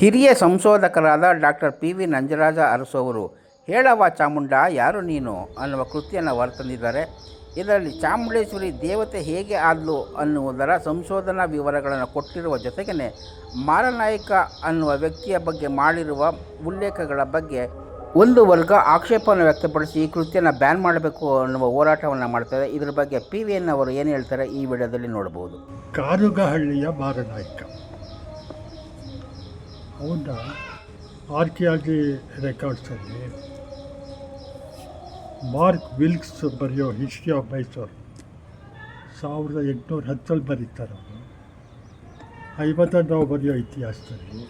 ಹಿರಿಯ ಸಂಶೋಧಕರಾದ doctor P V Nanjaraja ಅರಸೋವರು ಹೇಳವ ಚಾಮುಂಡ, ಯಾರು ನೀನು? ಅನ್ನುವ ಕೃತಿಯನ್ನು ಹೊರತಂದಿದ್ದಾರೆ. ಇದರಲ್ಲಿ ಚಾಮುಂಡೇಶ್ವರಿ ದೇವತೆ ಹೇಗೆ ಆದಲು ಅನ್ನುವುದರ ಸಂಶೋಧನಾ ವಿವರಗಳನ್ನು ಕೊಟ್ಟಿರುವ ಜೊತೆಗೇ ಮಾರನಾಯಕ ಅನ್ನುವ ವ್ಯಕ್ತಿಯ ಬಗ್ಗೆ ಮಾಡಿರುವ ಉಲ್ಲೇಖಗಳ ಬಗ್ಗೆ ಒಂದು ವರ್ಗ ಆಕ್ಷೇಪವನ್ನು ವ್ಯಕ್ತಪಡಿಸಿ ಈ ಕೃತಿಯನ್ನು ಬ್ಯಾನ್ ಮಾಡಬೇಕು ಅನ್ನುವ ಹೋರಾಟವನ್ನು ಮಾಡ್ತಾರೆ. ಇದರ ಬಗ್ಗೆ ಪಿ ವಿ ಎನ್ ಅವರು ಏನು ಹೇಳ್ತಾರೆ ಈ ವಿಡಿಯೋದಲ್ಲಿ ನೋಡಬಹುದು ಕಾರುಗಹಳ್ಳಿಯ ಮಾರನಾಯಕ. ಅವನ ಆರ್ಕಿಯಾಲಜಿ ರೆಕಾರ್ಡ್ಸಲ್ಲಿ ಮಾರ್ಕ್ ವಿಲ್ಕ್ಸ್ ಬರೆಯೋ ಹಿಸ್ಟ್ರಿ ಆಫ್ ಮೈಸೂರು. ಸಾವಿರದ ಎಂಟುನೂರ ಹತ್ತರಲ್ಲಿ ಬರೀತಾರೆ ಅವರು. ಐವತ್ತರಾವ್ ಬರೆಯೋ ಇತಿಹಾಸದಲ್ಲಿ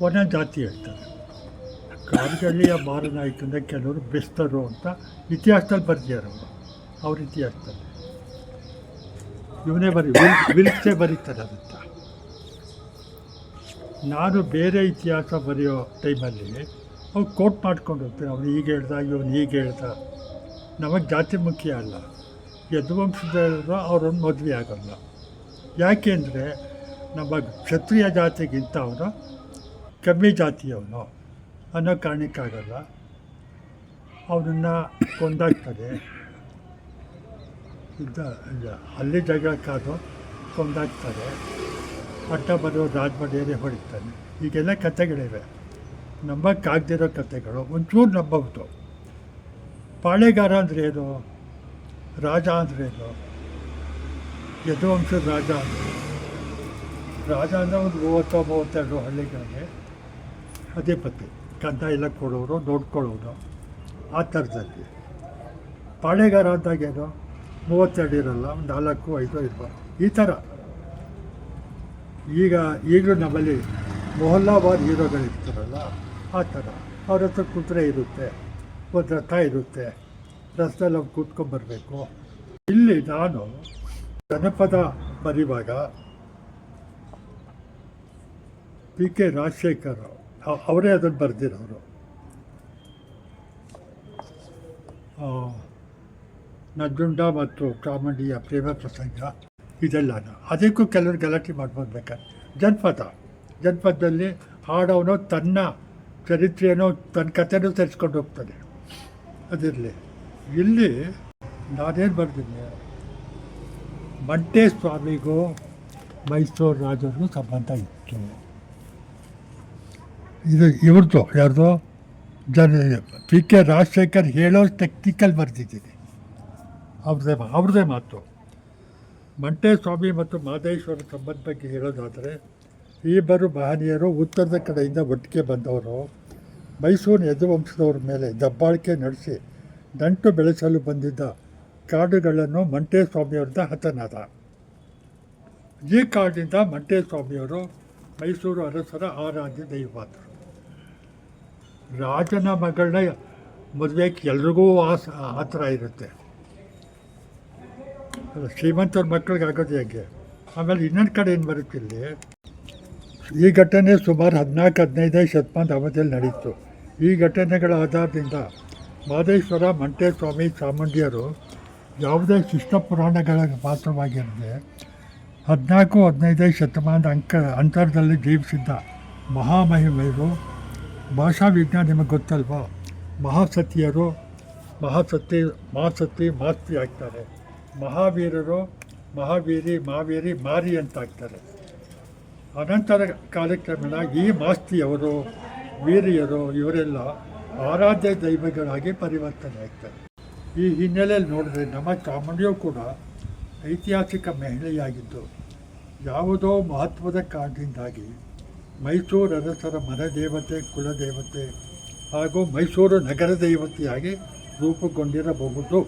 ಒಣ ಜಾತಿ ಹೇಳ್ತಾರೆ. ಕಾರುಗಳ್ಳಿಯ ಮಾರನಾಯಕನ ಕೆಲವರು ಬೆಸ್ತರು ಅಂತ ಇತಿಹಾಸದಲ್ಲಿ ಬರೆದಿದ್ದಾರೆ ಅವರು. ಅವ್ರ ಇತಿಹಾಸದಲ್ಲಿ. ಇವನೇ ಬರೀ ವಿಲ್ ವಿಲ್ಕ್ಸೇ ಬರೀತಾರೆ ಅದನ್ನು ನಾನು ಬೇರೆ ಇತಿಹಾಸ ಬರೆಯೋ ಟೈಮಲ್ಲಿ ಅವ್ರು ಕೋಟ್ ಮಾಡ್ಕೊಂಡು ಹೋಗ್ತಾರೆ ಅವನು ಹೀಗೆ ಹೇಳ್ದ, ಇವನು ಹೀಗೆ ಹೇಳ್ದ. ನಮಗೆ ಜಾತಿ ಮುಖ್ಯ ಅಲ್ಲ. ಯದುವಂಶದವರು ಅವ್ರನ್ನ ಮದುವೆ ಆಗೋಲ್ಲ. ಯಾಕೆಂದರೆ ನಮ್ಮ ಕ್ಷತ್ರಿಯ ಜಾತಿಗಿಂತ ಅವನು ಕಮ್ಮಿ ಜಾತಿಯವನು ಅನ್ನೋ ಕಾರಣಕ್ಕಾಗಲ್ಲ. ಅವನನ್ನು ಕೊಂದಾಗ್ತಾರೆ ಇದ್ದ ಅಲ್ಲಿ ಜಗಳಕ್ಕಾದ್ರು ಕೊಂದಾಗ್ತಾರೆ ಅಡ್ಡ ಬರೋ ರಾಜಮಡಿಯರೇ ಹೊಡಿತಾನೆ. ಈಗೆಲ್ಲ ಕಥೆಗಳಿವೆ. ನಂಬಕ್ಕಾಗದಿರೋ ಕಥೆಗಳು, ಒಂಚೂರು ನಂಬಬಹುದು. ಪಾಳೆಗಾರ ಅಂದರೆ ಏನು? ರಾಜ ಅಂದರೆ ಏನು? ಯದುವಂಶದ ರಾಜ ಅಂದರೆ ರಾಜ ಅಂದರೆ ಒಂದು ಮೂವತ್ತು ಮೂವತ್ತೆರಡು ಹಳ್ಳಿಗಳಿಗೆ ಅಧಿಪತಿ. ಕಂದ ಎಲ್ಲ ಕೊಡೋರು ನೋಡ್ಕೊಳ್ಳೋರು ಆ ಥರದಲ್ಲಿ. ಪಾಳೆಗಾರ ಅಂದಾಗೇನು ಮೂವತ್ತೆರಡು ಇರಲ್ಲ, ಒಂದು ನಾಲ್ಕು, ಐದು ಇರ್ಬೋದು ಈ ಥರ. ಈಗ ಈಗಲೂ ನಮ್ಮಲ್ಲಿ ಮೊಹಲ್ಲಾಬಾದ್ ಹೀರೋಗಳಿರ್ತಾರಲ್ಲ ಆ ಥರ. ಅವ್ರ ಹತ್ರ ಕುದುರೆ ಇರುತ್ತೆ ಒಂದು ರಥ ಇರುತ್ತೆ ರಥದಲ್ಲಿ ಅವ್ರು ಕೂತ್ಕೊಂಡ್ಬರ್ಬೇಕು ಇಲ್ಲಿ ನಾನು ಜನಪದ ಬರೆಯುವಾಗ ಪಿ ಕೆ ರಾಜಶೇಖರ್ ಅವ್- ಅವರೇ ಅದನ್ನು ಬರೆದಿರೋರು. ನಂಜುಂಡ ಮತ್ತು ಚಾಮುಂಡಿಯ ಪ್ರೇಮ ಪ್ರಸಂಗ. ಇದೆಲ್ಲನೂ ಅದಕ್ಕೂ ಕೆಲವರು ಗಲಾಟೆ ಮಾಡ್ಬೋದು ಬೇಕಾದ್ರೆ ಜನಪದ. ಜನಪದದಲ್ಲಿ ಹಾಡೋನು ತನ್ನ ಚರಿತ್ರೆಯನ್ನು, ತನ್ನ ಕಥೆನೂ ತರಿಸ್ಕೊಂಡು ಹೋಗ್ತಾನೆ ಅದಿರಲಿ. ಇಲ್ಲಿ ನಾನೇನು ಬರ್ತೀನಿ ಮಂಟೇ ಸ್ವಾಮಿಗೂ ಮೈಸೂರು ರಾಜರಿಗೂ ಸಂಬಂಧ ಇತ್ತು. ಇದು ಇವ್ರದ್ದು ಯಾರ್ದು? ಜನ, ಪಿ ಕೆ ರಾಜಶೇಖರ್ ಹೇಳೋ ಟೆಕ್ನಿಕಲ್ ಬರೆದಿದ್ದೀನಿ. ಅವ್ರದ್ದೇ ಅವ್ರದ್ದೇ ಮಾತು. ಮಂಟೆ ಸ್ವಾಮಿ ಮತ್ತು ಮಾದೇಶ್ವರ ಸಂಬಂಧ ಬಗ್ಗೆ ಹೇಳೋದಾದರೆ ಇಬ್ಬರು ಮಹನೀಯರು ಉತ್ತರದ ಕಡೆಯಿಂದ ಒಟ್ಟಿಗೆ ಬಂದವರು. ಮೈಸೂರು ಯದುವಂಶದವರ ಮೇಲೆ ದಬ್ಬಾಳಿಕೆ ನಡೆಸಿ ನಂಟು ಬೆಳೆಸಲು ಬಂದಿದ್ದ ಕಾಡುಗಳನ್ನು ಮಂಟೆ ಸ್ವಾಮಿಯವರಿಂದ ಹತನಾದ. ಈ ಕಾಡಿನಿಂದ ಮಂಟೆ ಸ್ವಾಮಿಯವರು ಮೈಸೂರು ಅರಸರ ಆರಾಧ್ಯ ದೈವಾದರು ರಾಜನ ಮಗಳನ್ನ ಮದುವೆಗೆ ಎಲ್ರಿಗೂ ಆಸ ಆ ಇರುತ್ತೆ. ಅಲ್ಲ, ಶ್ರೀಮಂತರ ಮಕ್ಕಳಿಗೆ ಆಗೋದು ಹೇಗೆ? ಆಮೇಲೆ ಇನ್ನೊಂದು ಕಡೆ ಏನು ಬರುತ್ತೆ ಇಲ್ಲಿ? ಈ ಘಟನೆ ಸುಮಾರು ಹದಿನಾಲ್ಕು ಹದಿನೈದನೇ ಶತಮಾನದ ಅವಧಿಯಲ್ಲಿ ನಡೀತು. ಈ ಘಟನೆಗಳ ಆಧಾರದಿಂದ ಮಾದೇಶ್ವರ ಮಂಟೇಸ್ವಾಮಿ ಚಾಮುಂಡಿಯರು ಯಾವುದೇ ಶಿಷ್ಟ ಪುರಾಣಗಳ ಪಾತ್ರವಾಗಿರದೆ ಹದಿನಾಲ್ಕು ಹದಿನೈದನೇ ಶತಮಾನದ ಅಂಕ ಅಂತರದಲ್ಲಿ ಜೀವಿಸಿದ್ದ ಮಹಾಮಹಿಮೆಯರು ಭಾಷಾ ವಿಜ್ಞಾನ ನಿಮಗೆ ಗೊತ್ತಲ್ವ? ಮಹಾಸತಿಯರು ಮಹಾಸತಿ ಮಹಾಸತಿ ಮಾಸ್ತಿ ಆಗ್ತಾರೆ. ಮಹಾವೀರರು, ಮಹಾವೀರಿ ಮಹಾವೀರಿ ಮಾರಿ ಅಂತ ಆಗ್ತಾರೆ ಅನಂತರ ಕಾಲಕ್ರಮೇಣ ಈ ಮಾಸ್ತಿಯವರು, ವೀರಿಯರು ಇವರೆಲ್ಲ ಆರಾಧ್ಯ ದೈವಗಳಾಗಿ ಪರಿವರ್ತನೆ ಆಗ್ತಾರೆ. ಈ ಹಿನ್ನೆಲೆಯಲ್ಲಿ ನೋಡಿದ್ರೆ ನಮ್ಮ ಚಾಮುಂಡಿಯು ಕೂಡ ಐತಿಹಾಸಿಕ ಮಹಿಳೆಯಾಗಿದ್ದು, ಯಾವುದೋ ಮಹತ್ವದ ಕಾರಣದಿಂದಾಗಿ ಮೈಸೂರು ಅರಸರ ಮನದೇವತೆ ಕುಲದೇವತೆ ಹಾಗೂ ಮೈಸೂರು ನಗರ ದೇವತೆಯಾಗಿ ರೂಪುಗೊಂಡಿರಬಹುದು.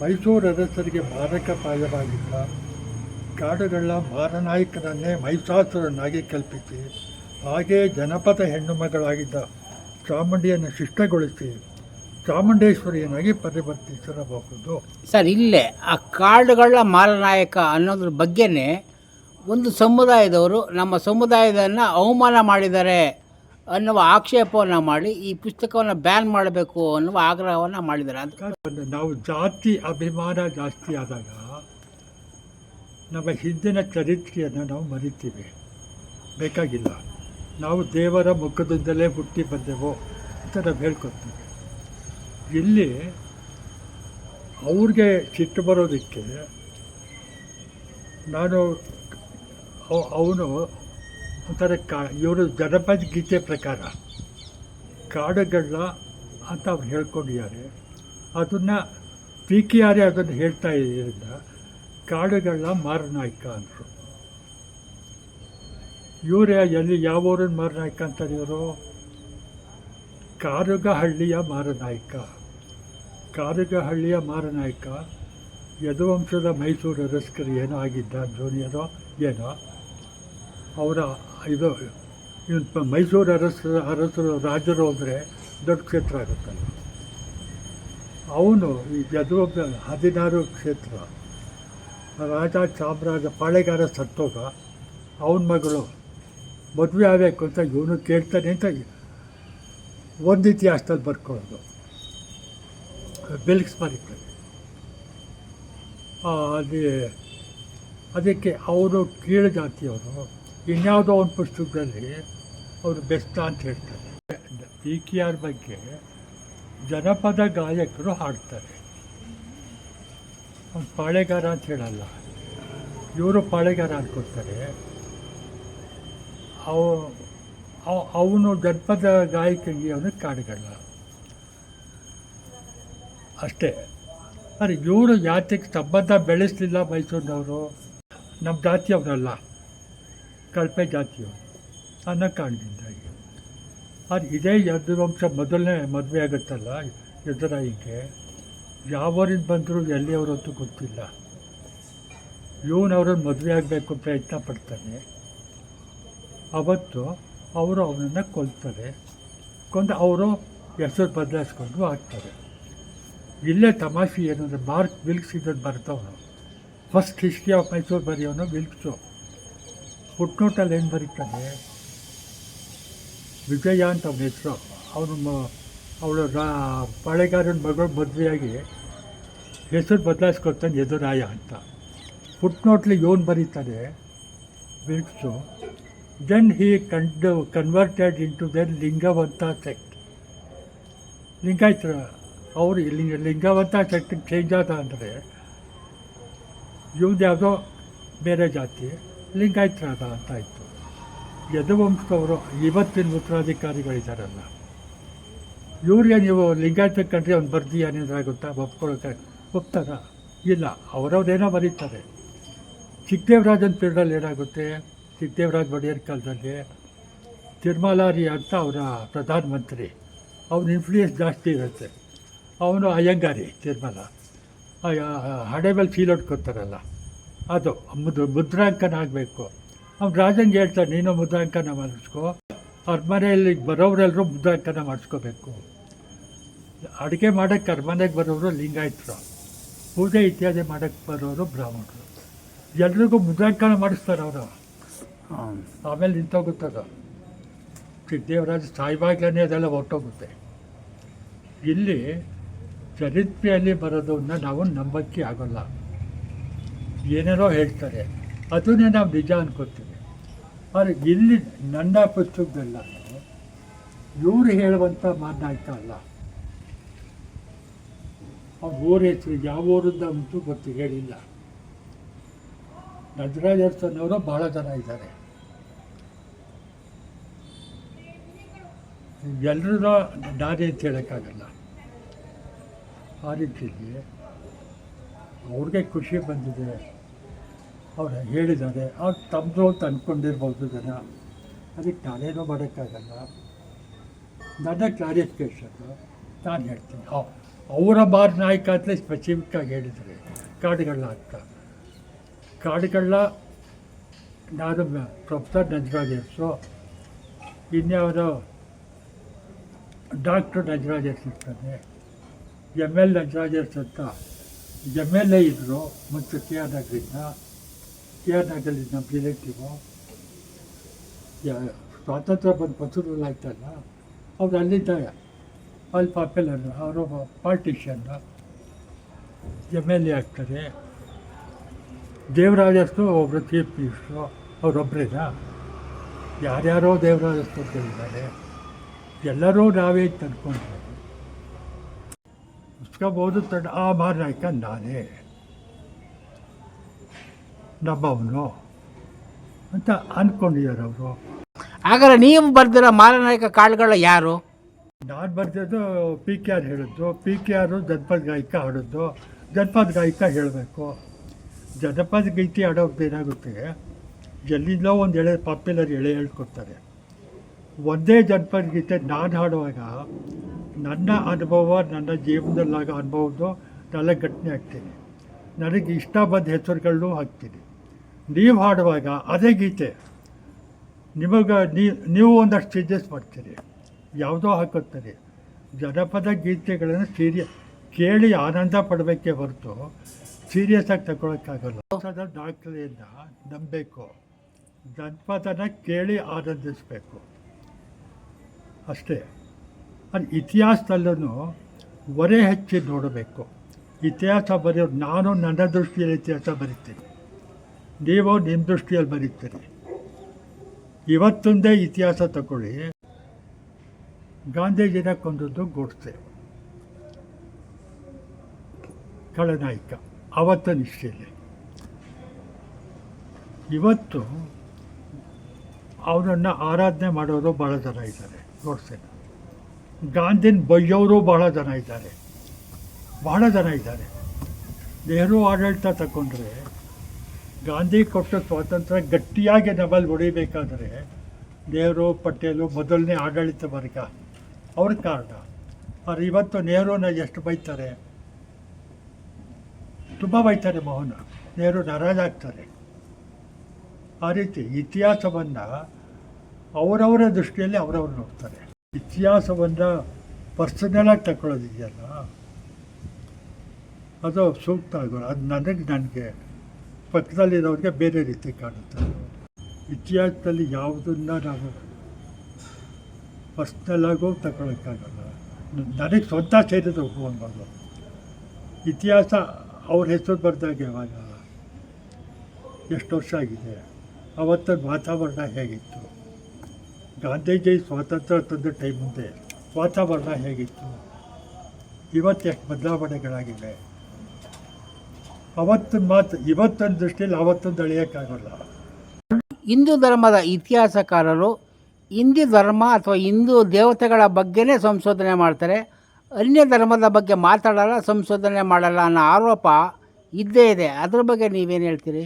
ಮೈಸೂರು ಅರಸರಿಗೆ ಮಾರಕಪಾಯವಾಗಿದ್ದ ಕಾಡುಗಳ ಮಾರನಾಯಕನನ್ನೇ ಮೈಸಾಸುರನಾಗಿ ಕಲ್ಪಿಸಿ, ಹಾಗೇ ಜನಪದ ಹೆಣ್ಣು ಮಗಳಾಗಿದ್ದ ಚಾಮುಂಡಿಯನ್ನು ಶಿಷ್ಟಗೊಳಿಸಿ ಚಾಮುಂಡೇಶ್ವರಿಯನ್ನಾಗಿ ಪರಿವರ್ತಿಸಿರಬಹುದು. ಸರ್, ಇಲ್ಲೇ ಆ ಕಾಡುಗಳ ಮಾರನಾಯಕ ಅನ್ನೋದ್ರ ಬಗ್ಗೆನೇ ಒಂದು ಸಮುದಾಯದವರು ನಮ್ಮ ಸಮುದಾಯದನ್ನು ಅವಮಾನ ಮಾಡಿದ್ದಾರೆ. ಅನ್ನುವ ಆಕ್ಷೇಪವನ್ನು ಮಾಡಿ ಈ ಪುಸ್ತಕವನ್ನು ಬ್ಯಾನ್ ಮಾಡಬೇಕು ಅನ್ನುವ ಆಗ್ರಹವನ್ನು ಮಾಡಿದ್ದಾರೆ. ಅದು ನಾವು ಜಾತಿ ಅಭಿಮಾನ ಜಾಸ್ತಿ ಆದಾಗ ನಮ್ಮ ಹಿಂದಿನ ಚರಿತ್ರೆಯನ್ನು ನಾವು ಮರಿತೀವಿ. ಬೇಕಾಗಿಲ್ಲ. ನಾವು ದೇವರ ಮುಖದಿಂದಲೇ ಹುಟ್ಟಿ ಬಂದೆವು ಅಂತ ನಾವು ಹೇಳ್ಕೊತೀವಿ. ಇಲ್ಲಿ ಅವ್ರಿಗೆ ಸಿಟ್ಟು ಬರೋದಕ್ಕೆ ನಾನು ಅವನು ಒಂಥರ ಕಾ ಇವರು ಜನಪದ ಗೀತೆ ಪ್ರಕಾರ ಕಾಡುಗಳ ಅಂತ ಅವ್ರು ಹೇಳ್ಕೊಂಡಿದ್ದಾರೆ. ಅದನ್ನು ಪಿ ಕೆ ಆರೇ ಅದನ್ನು ಹೇಳ್ತಾ ಇದ್ದರಿಂದ ಕಾಡುಗಳ ಮಾರನಾಯ್ಕ ಅಂದರು. ಇವರೇ, ಎಲ್ಲಿ ಯಾವ ಊರಿನ ಮಾರನಾಯಕ ಅಂತಾರೆ ಇವರು? ಕಾರುಗಹಳ್ಳಿಯ ಮಾರನಾಯ್ಕ. ಕಾರುಗಹಳ್ಳಿಯ ಮಾರನಾಯ್ಕ ಯದುವಂಶದ ಮೈಸೂರು ಅರಸ್ಕರು ಏನೋ ಆಗಿದ್ದ ಜೂನಿಯರೋ ಏನೋ. ಅವರ ಇದು ಇವನ್ ಮೈಸೂರು ಅರಸ ಅರಸರು, ರಾಜರು ಹೋದರೆ ದೊಡ್ಡ ಕ್ಷೇತ್ರ ಆಗುತ್ತಲ್ಲ. ಅವನು ಈ ಯದುವಂಶ ಹದಿನಾರು ಕ್ಷೇತ್ರ, ರಾಜ ಚಾಮರಾಜ ಪಾಳೆಗಾರ ಸತ್ತೋಗ ಅವನ ಮಗಳು ಮದುವೆ ಆಗಬೇಕು ಅಂತ ಇವನು ಕೇಳ್ತಾನೆ ಅಂತ ಒಂದು ಇತಿಹಾಸದಲ್ಲಿ ಬರ್ಕೊಳ್ಳೋದು. ಬೆಲ್ಕ್ಸ್ ಮಾಡಿರ್ತಾರೆ ಅದೇ ಅದಕ್ಕೆ ಅವರು ಕೀಳು ಜಾತಿಯವರು. ಇನ್ಯಾವುದೋ ಒಂದು ಪುಸ್ತಕದಲ್ಲಿ ಅವರು ಬೆಸ್ಟ್ ಅಂತ ಹೇಳ್ತಾರೆ. ಪಿ ಕೆ ಆರ್ ಬಗ್ಗೆ ಜನಪದ ಗಾಯಕರು ಹಾಡ್ತಾರೆ. ಅವ್ನು ಪಾಳೆಗಾರ ಅಂತ ಹೇಳಲ್ಲ. ಇವರು ಪಾಳೆಗಾರ ಅನ್ಕೊತಾರೆ ಅವ ಅವನು ಜನಪದ ಗಾಯಕಿಗೆ ಅವನು ಕಾಡುಗಳ್ಳ ಅಷ್ಟೇ. ಅರೆ ಇವರು ಜಾತಿಗೆ ಸಂಬಂಧ ಬೆಳೆಸಲಿಲ್ಲ ಮೈಸೂರಿನವರು. ನಮ್ಮ ಜಾತಿಯವರಲ್ಲ ಕಳಪೆ ಜಾತಿಯವರು ಅನ್ನೋ ಕಾರಣದಿಂದಾಗಿ ಅದು ಇದೇ ಯದುವಂಶ ಮೊದಲನೇ ಮದುವೆ ಆಗುತ್ತಲ್ಲ ಎದುರಾಯಿಗೆ ಯಾವರಿಂದ ಬಂದರೂ ಎಲ್ಲಿಯವರು ಅಂತೂ ಗೊತ್ತಿಲ್ಲ. ಇವನು ಅವ್ರನ್ನ ಮದುವೆ ಆಗಬೇಕು ಪ್ರಯತ್ನ ಪಡ್ತಾನೆ. ಅವತ್ತು ಅವರು ಅವನನ್ನು ಕೊಲ್ತಾರೆ. ಕೊಂದು ಅವರು ಹೆಸರು ಬದಲಾಯಿಸ್ಕೊಂಡು ಆಗ್ತಾರೆ ಇಲ್ಲೇ ತಮಾಷೆ ಏನಂದರೆ ಮಾರ್ಕ್ ವಿಲ್ಕ್ಸ್ ಇದನ್ನು ಬರ್ತವನು ಫಸ್ಟ್ ಹಿಸ್ಟ್ರಿ ಆಫ್ ಮೈಸೂರು ಬರೆಯೋನು ವಿಲ್ಕ್ಸು. ಫುಟ್ನೋಟಲ್ಲಿ ಏನು ಬರೀತಾನೆ ವಿಜಯ ಅಂತ ಅವನ ಹೆಸರು. ಅವನು ಅವಳು ರಾ, ಪಾಳೆಗಾರನ ಮಗಳು ಮದುವೆಯಾಗಿ ಹೆಸರು ಬದಲಾಯಿಸ್ಕೊತಾನೆ ಎದುರಾಯ ಅಂತ. ಫುಟ್ನೋಟ್ಲಿ ಇವನು ಬರೀತಾನೆ Wilks then he can converted into then Lingavanta sect ಲಿಂಗಾಯತರ, ಅವರು ಲಿಂಗ ಲಿಂಗವಂತ ಸೆಕ್ಟಿಗೆ ಚೇಂಜ್ ಆದ ಅಂದರೆ ಇವ್ದು ಯಾವುದೋ ಬೇರೆ ಜಾತಿ. ಲಿಂಗಾಯತರಾದ ಅಂತ ಇತ್ತು ಯದುವಂಶದವರು ಇವತ್ತಿನ ಉತ್ತರಾಧಿಕಾರಿಗಳಿದ್ದಾರಲ್ಲ ಇವ್ರಿಗೆ ನೀವು ಲಿಂಗಾಯತ ಕಂಡ್ರೆ ಅವ್ನು ಬರ್ದಿ ಏನಾಗುತ್ತಾ ಒಪ್ಕೊಳ್ಳೋಕೆ ಒಪ್ತಾರ? ಇಲ್ಲ, ಅವರವ್ರೇನೋ ಬರೀತಾರೆ. ಚಿಕ್ಕದೇವರಾಜನ ಪೀರಿಯಡಲ್ಲಿ ಏನಾಗುತ್ತೆ? ಚಿಕ್ಕದೇವರಾಜ್ ಒಡೆಯರ್ ಕಾಲದಲ್ಲಿ ತಿರುಮಲಾರಿ ಅಂತ ಅವರ ಪ್ರಧಾನಮಂತ್ರಿ, ಅವನ ಇನ್ಫ್ಲೂಯೆನ್ಸ್ ಜಾಸ್ತಿ ಇರುತ್ತೆ. ಅವನು ಅಯ್ಯಂಗಾರಿ ತಿರುಮಲ. ಹಣೆ ಮೇಲೆ ಸೀಲ್ ಹೊಡ್ಕೊತಾರಲ್ಲ. ಅದು ಮುದ್ರ ಮುದ್ರಾಂಕನ ಆಗಬೇಕು ಅವ್ನು ರಾಜಂಗೆ ಹೇಳ್ತಾರೆ ನೀನು ಮುದ್ರಾಂಕನ ಮಾಡಿಸ್ಕೊ. ಅವ್ರ ಮನೆಯಲ್ಲಿ ಬರೋರೆಲ್ಲರೂ ಮುದ್ರಾಂಕನ ಮಾಡಿಸ್ಕೋಬೇಕು. ಅಡುಗೆ ಮಾಡೋಕ್ಕೆ ಅರಮನೆಗೆ ಬರೋರು ಲಿಂಗಾಯತರು. ಪೂಜೆ ಇತ್ಯಾದಿ ಮಾಡೋಕ್ಕೆ ಬರೋರು ಬ್ರಾಹ್ಮಣರು. ಎಲ್ರಿಗೂ ಮುದ್ರಾಂಕನ ಮಾಡಿಸ್ತಾರೆ ಅವರು. ಆಮೇಲೆ ನಿಂತೋಗುತ್ತದು ಸಿದ್ದೇವರಾಜ ಸಾಯಿಬಾಗ್ಲೇ ಅದೆಲ್ಲ ಹೊರಟೋಗುತ್ತೆ. ಇಲ್ಲಿ ಚರಿತ್ರೆಯಲ್ಲಿ ಬರೋದನ್ನ ನಾವು ನಂಬಕ್ಕೆ ಆಗೋಲ್ಲ. ಏನೇನೋ ಹೇಳ್ತಾರೆ. ಅದನ್ನೇ ನಾವು ನಿಜ ಅನ್ಕೋತೀವಿ. ಆದರೆ ಇಲ್ಲಿ ನನ್ನ ಪುಸ್ತಕದಲ್ಲ ಇವರು ಹೇಳುವಂಥ ಮಾತನಾಡ್ತಾ ಅಲ್ಲ ಅವ್ರ ಊರ ಹೆಸರು ಯಾವ ಊರಿಂದ ಉಂಟು ಗೊತ್ತು ಹೇಳಿಲ್ಲ. ನಟರಾಜ್ ಅರ್ಸನ್ನವರು ಭಾಳ ಜನ ಇದ್ದಾರೆ. ಎಲ್ಲರೂ ನಾನೇ ಅಂತ ಹೇಳೋಕ್ಕಾಗಲ್ಲ. ಆ ರೀತಿಯಲ್ಲಿ ಅವ್ರಿಗೆ ಖುಷಿ ಬಂದಿದೆ. ಅವ್ರು ಹೇಳಿದ್ದಾರೆ ಅವ್ರು ತಮ್ಮದು ಅಂತ ಅಂದ್ಕೊಂಡಿರ್ಬೋದು ಜನ. ಅದಕ್ಕೆ ನಾನೇನೋ ಮಾಡೋಕ್ಕಾಗಲ್ಲ. ನನ್ನ ಕ್ಲಾರಿಫಿಕೇಷನ್ನು ನಾನು ಹೇಳ್ತೀನಿ. ಹೌದು ಅವರ ಬಾರ್ ನಾಯಕ ಅಂತಲೇ ಸ್ಪೆಸಿಫಿಕ್ಕಾಗಿ ಹೇಳಿದರೆ ಕಾಡುಗಳ ಅಂತ. ಕಾಡುಗಳ ನಾನು ಪ್ರೊಫೆಸರ್ ನಂಜರಾಜ್ ಹೆಸರು ಇನ್ಯಾವುದೋ ಡಾಕ್ಟರ್ ನಂಜರಾಜ್ ಇರ್ತಾನೆ ಎಂ ಎಲ್ ನಂಜರಾಜರ್ಸ್ ಅಂತ. ಎಂ ಎಲ್ ಎ ಇದ್ದರು ಮುಂಚೆ ಕೆ ಆರ್ ಕೆ ಆರ್ ನಗರಲ್ಲಿ ನಮ್ಮ ರಿಲೇಟಿವು ಸ್ವಾತಂತ್ರ್ಯ ಬಂದು ಬಸೂರಲ್ಲಿ ಆಯ್ತಲ್ಲ, ಅವ್ರು ಅಲ್ಲಿದ್ದಾಗ ಅಲ್ಲಿ ಪಾಪ್ಯುಲರ್ ಅವರು ಪಾಲಿಟಿಷಿಯನ್ ಎಂ ಎಲ್ ಎ ಆಗ್ತಾರೆ. ದೇವರಾಜಸ್ತು ಒಬ್ಬರು ಚೀಫ್ ಮಿನಿಸ್ಟ್ರು ಅವರೊಬ್ಬರೇನಾ ಯಾರ್ಯಾರೋ ದೇವರಾಜಸ್ತು ಸ್ತೋತ್ರಗಳಿದ್ದಾರೆ ಎಲ್ಲರೂ ನಾವೇ ತಂದ್ಕೊಂಡ್ರೆ ಪುಸ್ತಕ ತಡ ಆ ಮಹಾನಾಯಕ ನಾನೇ. ನಮ್ಮವನು ಅಂತ ಅಂದ್ಕೊಂಡಿದ್ದಾರೆ ಅವರು ಹಾಗಾದ್ರೆ ನೀವು ಬರೆದಿರೋ ಮಾರನಾಯಕ ಕಾಳುಗಳು ಯಾರು? ನಾನು ಬರೆದಿದ್ದು ಪಿ ಕೆ ಆರ್ ಹೇಳಿದ್ದು. ಪಿ ಕೆ ಆರು ಜನಪದ ಗಾಯಕ ಹಾಡಿದ್ದು ಜನಪದ ಗಾಯಕ ಹೇಳಬೇಕು. ಜನಪದ ಗೀತೆ ಹಾಡೋದು ಏನಾಗುತ್ತೆ? ಎಲ್ಲಿಂದೋ ಒಂದು ಎಳೆ ಪಾಪ್ಯುಲರ್ ಎಳೆ ಹೇಳ್ಕೊಡ್ತಾರೆ. ಒಂದೇ ಜನಪದ ಗೀತೆ ನಾನು ಹಾಡುವಾಗ ನನ್ನ ಅನುಭವ ನನ್ನ ಜೀವನದಲ್ಲಾಗ ಅನುಭವದ್ದು ತಲೆ ಘಟನೆ ಹಾಕ್ತೀನಿ. ನನಗೆ ಇಷ್ಟ ಬಂದ ಹೆಸರುಗಳನ್ನೂ ಹಾಕ್ತೀನಿ. ನೀವು ಹಾಡುವಾಗ ಅದೇ ಗೀತೆ. ನಿಮಗೆ ನೀವು ಒಂದಷ್ಟು ಚೇಂಜಸ್ ಮಾಡ್ತೀರಿ. ಯಾವುದೋ ಹಾಕುತ್ತೀರಿ. ಜನಪದ ಗೀತೆಗಳನ್ನು ಸೀರಿಯ, ಕೇಳಿ ಆನಂದ ಪಡಬೇಕೇ ಹೊರತು ಸೀರಿಯಸ್ ಆಗಿ ತಗೊಳಕ್ಕಾಗಲ್ಲ. ಹೊಸದ ದಾಖಲೆಯಿಂದ ನಂಬಬೇಕು. ಜನಪದನ ಕೇಳಿ ಆನಂದಿಸಬೇಕು. ಅಷ್ಟೇ. ಅದು ಇತಿಹಾಸದಲ್ಲೂ ಹೊರೆ ಹಚ್ಚಿ ನೋಡಬೇಕು. ಇತಿಹಾಸ ಬರೆಯೋರು ನಾನು ನನ್ನ ದೃಷ್ಟಿಯಲ್ಲಿ ಇತಿಹಾಸ ಬರಿತೀನಿ. ನೀವು ನಿಮ್ಮ ದೃಷ್ಟಿಯಲ್ಲಿ ಬರೀತೀರಿ. ಇವತ್ತೊಂದೇ ಇತಿಹಾಸ ತಗೊಳ್ಳಿ. ಗಾಂಧೀಜಿನ ಕೊಂದದ್ದು ಗೋಡ್ಸೆ. ಖಳನಾಯಕ, ಅವತ್ತ ನಿಷ್ಠೆಯಲ್ಲಿ ಇವತ್ತು ಅವನನ್ನು ಆರಾಧನೆ ಮಾಡೋರು ಭಾಳ ಜನ ಇದ್ದಾರೆ ಗೋಡ್ಸೆನ ಗಾಂಧಿನ ಬೈಯೋರು ಭಾಳ ಜನ ಇದ್ದಾರೆ. ಬಹಳ ಜನ ಇದ್ದಾರೆ. ನೆಹರು ಆಡಳಿತ ತಗೊಂಡ್ರೆ ಗಾಂಧಿ ಕೊಟ್ಟ ಸ್ವಾತಂತ್ರ್ಯ ಗಟ್ಟಿಯಾಗಿ ನಮ್ಮಲ್ಲಿ ಹೊಡಿಬೇಕಾದರೆ ನೆಹರು, ಪಟೇಲು ಮೊದಲನೇ ಆಡಳಿತ ವರ್ಗ. ಅವ್ರ ಕಾರಣ. ಅವ್ರು ಇವತ್ತು ನೆಹರೂನ ಎಷ್ಟು ಬೈತಾರೆ? ತುಂಬ ಬೈತಾರೆ ಮೋಹನ. ನೆಹರು ನಾರಾಜಾಗ್ತಾರೆ ಆ ರೀತಿ ಇತಿಹಾಸವನ್ನು ಅವರವರ ದೃಷ್ಟಿಯಲ್ಲಿ ಅವರವ್ರು ನೋಡ್ತಾರೆ. ಇತಿಹಾಸವನ್ನು ಪರ್ಸನಲಾಗಿ ತಗೊಳ್ಳೋದಿದೆಯಲ್ಲ ಅದು ಸೂಕ್ತ ಆಗೋಲ್ಲ. ಅದು ನನಗೆ ನನಗೆ ಪಕ್ಕದಲ್ಲಿರೋರಿಗೆ ಬೇರೆ ರೀತಿ ಕಾಣುತ್ತೆ. ಇತಿಹಾಸದಲ್ಲಿ ಯಾವುದನ್ನ ನಾವು ಹೋಗಿ ತಗೊಳಕ್ಕಾಗಲ್ಲ. ನನಗೆ ಸ್ವಂತ ಸೇರಿದ್ರೆ ಒಪ್ಕೊಳ್ಬಾರ್ದು ಇತಿಹಾಸ ಅವ್ರ ಹೆಸರು ಬರೆದಾಗ ಇವಾಗ ಎಷ್ಟು ವರ್ಷ ಆಗಿದೆ? ಅವತ್ತಿನ ವಾತಾವರಣ ಹೇಗಿತ್ತು? ಗಾಂಧೀಜಿ ಸ್ವಾತಂತ್ರ್ಯ ತಂದ ಟೈಮಿಂದೆ ಮುಂದೆ ವಾತಾವರಣ ಹೇಗಿತ್ತು? ಇವತ್ತು ಎಷ್ಟು ಬದಲಾವಣೆಗಳಾಗಿವೆ? ಅವತ್ತಿನ ಮಾತು ಇವತ್ತಿನ ದೃಷ್ಟಿಯಲ್ಲಿ ಅವತ್ತೊಂದು ಅಳಿಯೋಕ್ಕಾಗಲ್ಲ. ಹಿಂದೂ ಧರ್ಮದ ಇತಿಹಾಸಕಾರರು ಹಿಂದೂ ಧರ್ಮ ಅಥವಾ ಹಿಂದೂ ದೇವತೆಗಳ ಬಗ್ಗೆನೇ ಸಂಶೋಧನೆ ಮಾಡ್ತಾರೆ. ಅನ್ಯ ಧರ್ಮದ ಬಗ್ಗೆ ಮಾತಾಡಲ್ಲ ಸಂಶೋಧನೆ ಮಾಡಲ್ಲ ಅನ್ನೋ ಆರೋಪ ಇದ್ದೇ ಇದೆ. ಅದ್ರ ಬಗ್ಗೆ ನೀವೇನು ಹೇಳ್ತೀರಿ?